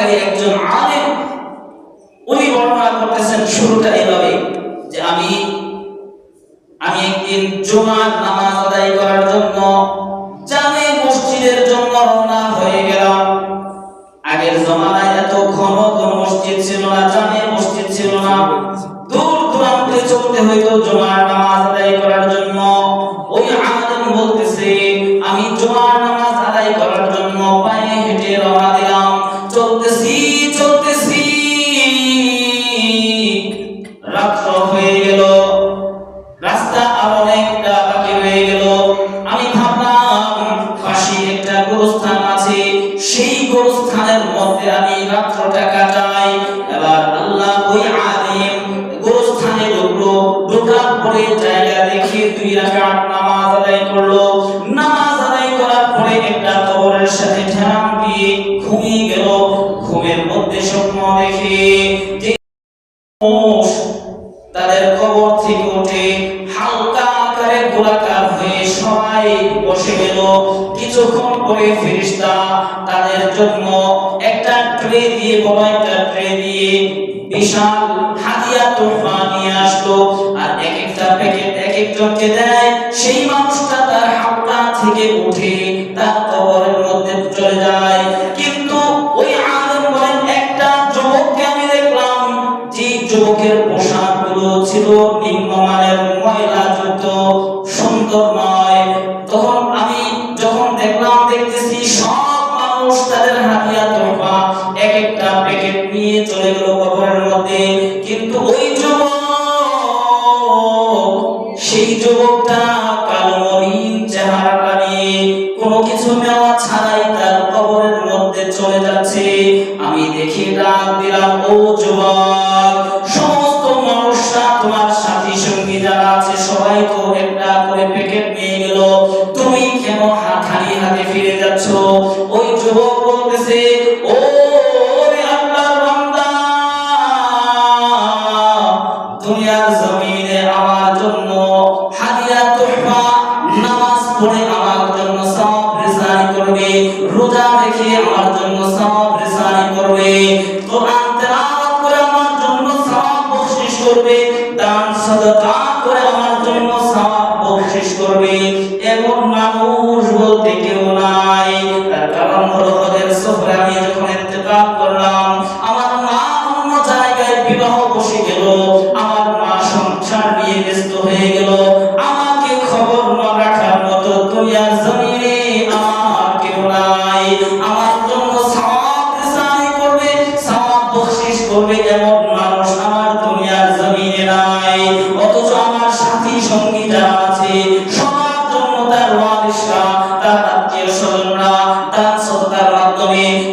বর্ণনাকারী একজন আলেম, উনি বর্ণনা করতেছেন শুরুটা এভাবে যে আমি আমি একদিন জুমার নামাজ আদায় করার জন্য জামে মসজিদের জন্য রওনা হয়ে গেলাম। আগের জমানায় এত ঘন ঘন মসজিদ ছিল না, জামে মসজিদ ছিল না। দূর দূরান্তে চলতে হইতো জুমার নামাজ আদায় করার জন্য। ওই আলেম বলতেছে, আমি জুমার নামাজ আদায় করার জন্য চলতেছি চলতেছি। রাত্র হয়ে গেল। রাস্তা আর অনেকটা বাকি রয়ে গেল। আমি ভাবলাম, পাশে একটা গোরস্থান আছে। সেই গোরস্থানের মধ্যে আমি রাত্রটা কাটাই। এবার আল্লাহ ওই আলিম গোরস্থানে ঢুকলো ঢোকার পরে জায়গা দেখে দুই রাকাত নামাজ আদায় করল। নামাজ আদায় করার পরে একটা কবরের সাথে ঠেলাম দিয়ে ঘুমিয়ে গেল। ঘুমের মধ্যে স্বপ্ন দেখে তাদের কবর থেকে উঠে হালকা আকারে গোলাকার হয়ে সবাই বসে গেল। কিছুক্ষণ পরে ফেরেশতা তাদের জন্য একটা ট্রে দিয়ে, বড় একটা ট্রে দিয়ে বিশাল হাদিয়া তোফা নিয়ে আসলো। আর এক একটা প্যাকেট এক একজনকে দেয়। সেই মানুষটা তার হালকা থেকে উঠে চলে গেল কবরের মধ্যে। কিন্তু ওই যুবক, সেই যুবকটা কালো মলিন চেহারাটা নিয়ে কোনো কিছু নেওয়া ছাড়াই তার কবরের মধ্যে চলে যাচ্ছে। আমি দেখি ডাক দিলাম, ও জন্য হাদিয়া, তোহফা, নামাজ পড়ে আমার জন্য সওয়াব রিসানি করবে, রোজা রেখে আমার জন্য সওয়াব রিসানি করবে, কোরআন তেলাওয়াত করে আমার জন্য সওয়াব বখশিশ করবে, দান সাদাকা করে আমার জন্য সওয়াব বখশিশ করবে। এমন মানুষ বলতে কেউ নাই, তার কারণ হলো হজের সফরে আমি যখন ইন্তেকাল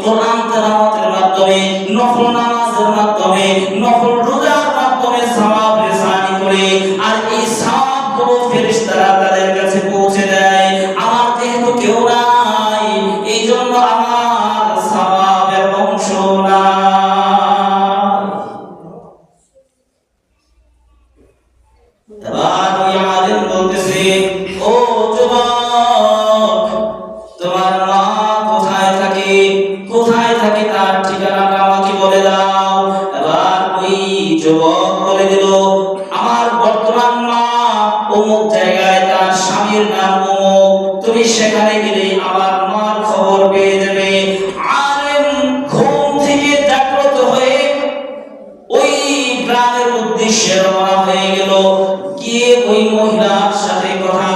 কোরআন তেলাওয়াতের মাধ্যমে, নফল নামাজের মাধ্যমে, নফল রোজার মাধ্যমে সওয়াব রিসানি করে আর এই সওয়াবগুলো ফেরেশতারা তাদের কাছে পৌঁছে দেয়। আমার যেহেতু কেউ নাই এই জন্য আমার সওয়াবের অংশ নাই এবার ওই আলেম বলতেছে, ও অমুক জায়গায় তার স্বামীর নাম অমুক। তুমি সেখানে গেলে আমার মার খবর পেয়ে যাবে। আলেম ঘুম হয়ে উদ্দেশ্যে রওনা হয়ে গেল। কে ওই মহিলার সাথে কথা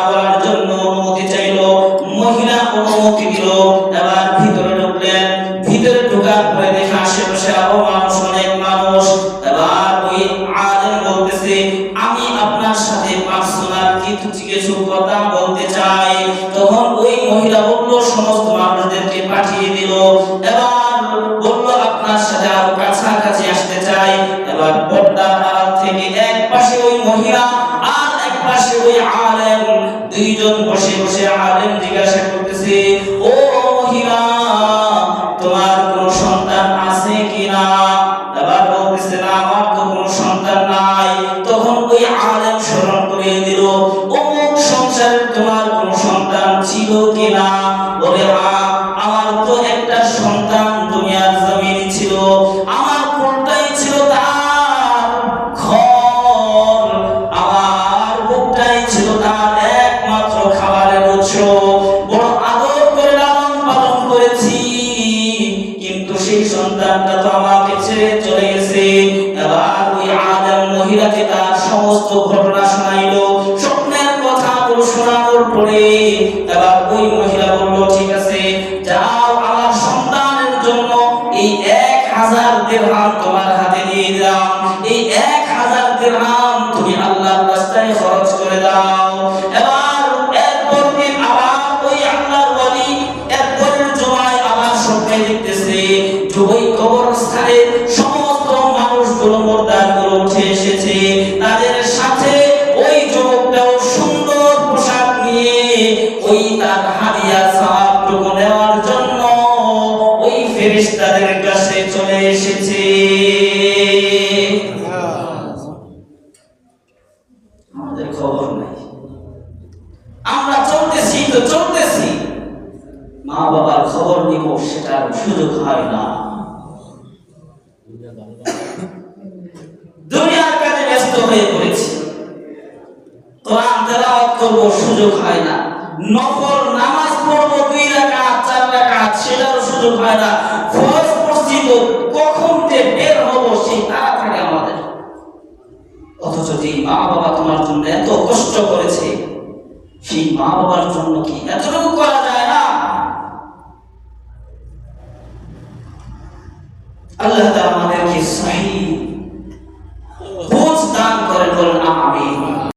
মহিলা আর এক পাশে ওই আলেম দুইজন বসে বসে আলেম জিজ্ঞাসা করতেছে, ও মহিলা, তোমার কোনো সন্তান আছে কিনা? এবার বলতেছে, না, আমার তো কোনো সন্তান নাই। তখন ওই আলেম স্মরণ করে দিল, অমুক সংসারে তোমার কোনো সন্তান ছিল কিনা? বলে হ্যাঁ দিরহাম তুমি আল্লাহর রাস্তায় খরচ করে দাও। এবার এরপর দিন আবার ওই আল্লাহর ওয়ালি এরপরের জমায় আবার স্বপ্নে দেখতেছে যে ওই কবরস্থানে সমস্ত মানুষগুলো মোরদারগুলো উঠে এসেছে। তাদের সাথে ওই যুবকটাও সুন্দর পোশাক নিয়ে ওই তার হাদিয়া সাহাবটুকু নেওয়ার জন্য ওই ফেরেশতাদের কাছে চলে এসেছে আমাদের খবর নাই আমরা চলতেছি তো চলতেছি মা বাবার খবর নিব সেটার সুযোগ হয় না। দুনিয়ার কাজে ব্যস্ত হয়ে পড়েছি। কোরআন তেলাওয়াত করব, সুযোগ হয় না। নফল নামাজ পড়ব, দুই রাকাত, চার রাকাত, সেটারও সুযোগ হয় না। ফরজ পড়ছি কখন যে বের হব, সেই তাড়া থাকে আমাদের। অথচ যেই মা বাবা তোমার জন্য এত কষ্ট করেছে, সেই মা বাবার জন্য কি এতটুকু করা যায় না আল্লাহ আমাদেরকে সহি